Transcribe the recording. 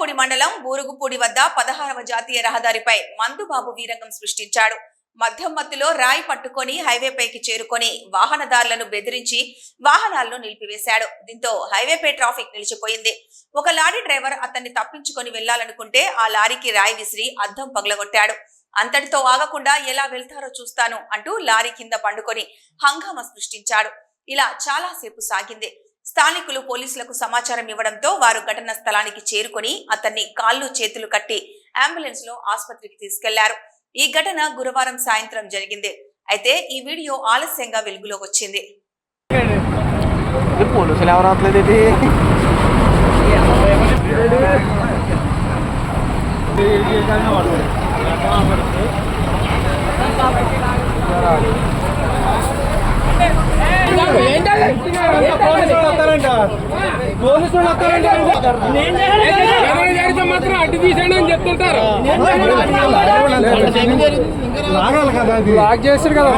చింతలపూడి మండలం బూరుగుపూడి వద్ద పదహారవ జాతీయ రహదారిపై మందుబాబు వీరంగం సృష్టించాడు. మద్యం మత్తులో రాయి పట్టుకొని హైవేపైకి చేరుకొని వాహనదారులను బెదిరించి వాహనాలను నిలిపివేశాడు. దీంతో హైవేపై ట్రాఫిక్ నిలిచిపోయింది. ఒక లారీ డ్రైవర్ అతన్ని తప్పించుకొని వెళ్ళాలనుకుంటే ఆ లారీకి రాయి విసిరి అద్దం పగలగొట్టాడు. అంతటితో ఆగకుండా ఎలా వెళ్తారో చూస్తాను అంటూ లారీ కింద పండుకొని హంగామా సృష్టించాడు. ఇలా చాలాసేపు సాగింది. స్థానికులు పోలీసులకు సమాచారం ఇవ్వడంతో వారు ఘటనా స్థలానికి చేరుకొని అతన్ని కాళ్ళు చేతులు కట్టి అంబులెన్స్లో ఆసుపత్రికి తీసుకెళ్ళారు. ఈ ఘటన గురువారం సాయంత్రం జరిగింది. అయితే ఈ వీడియో ఆలస్యంగా వెలుగులోకి వచ్చింది. పోలీసులు ఎవరు రావట్లేదు ఇది? మాత్రం అడ్డు తీసేయండి అని చెప్తుంటారు లాగాలి కదా లాక్ చేస్తారు కదా